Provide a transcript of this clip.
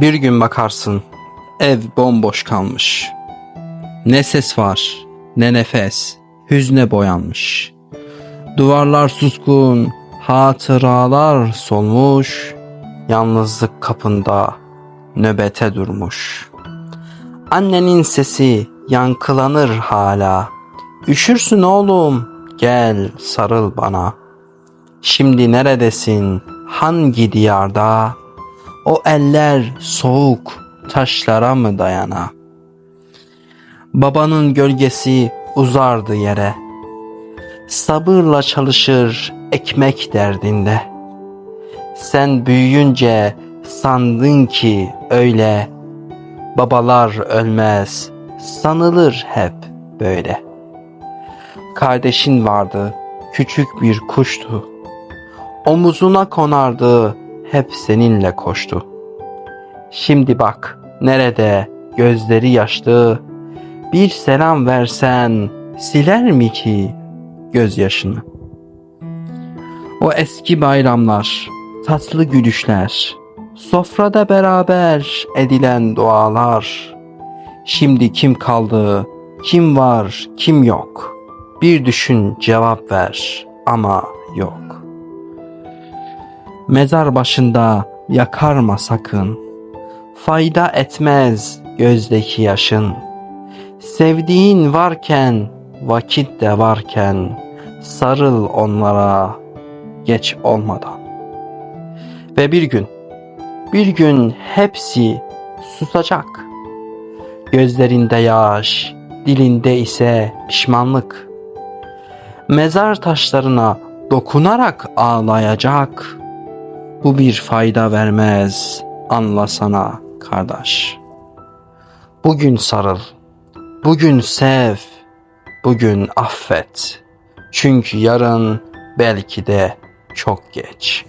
Bir gün bakarsın ev bomboş kalmış. Ne ses var, ne nefes, hüzne boyanmış. Duvarlar suskun, hatıralar solmuş. Yalnızlık kapında nöbete durmuş. Annenin sesi yankılanır hala. Üşürsün oğlum, gel sarıl bana. Şimdi neredesin, hangi diyarda? O eller soğuk taşlara mı dayana? Babanın gölgesi uzardı yere. Sabırla çalışır ekmek derdinde. Sen büyüyünce sandın ki öyle. Babalar ölmez, sanılır hep böyle. Kardeşin vardı, küçük bir kuştu. Omuzuna konardı, hep seninle koştu. Şimdi bak, nerede gözleri yaşlı, bir selam versen siler mi ki gözyaşını? O eski bayramlar, tatlı gülüşler, sofrada beraber edilen dualar. Şimdi kim kaldı, kim var, kim yok? Bir düşün cevap ver ama yok. Mezar başında yakarma sakın. Fayda etmez gözdeki yaşın. Sevdiğin varken, vakit de varken sarıl onlara geç olmadan. Ve bir gün, bir gün hepsi susacak. Gözlerinde yaş, dilinde ise pişmanlık. Mezar taşlarına dokunarak ağlayacak. Bu bir fayda vermez, anlasana kardeş. Bugün sarıl, bugün sev, bugün affet. Çünkü yarın belki de çok geç.''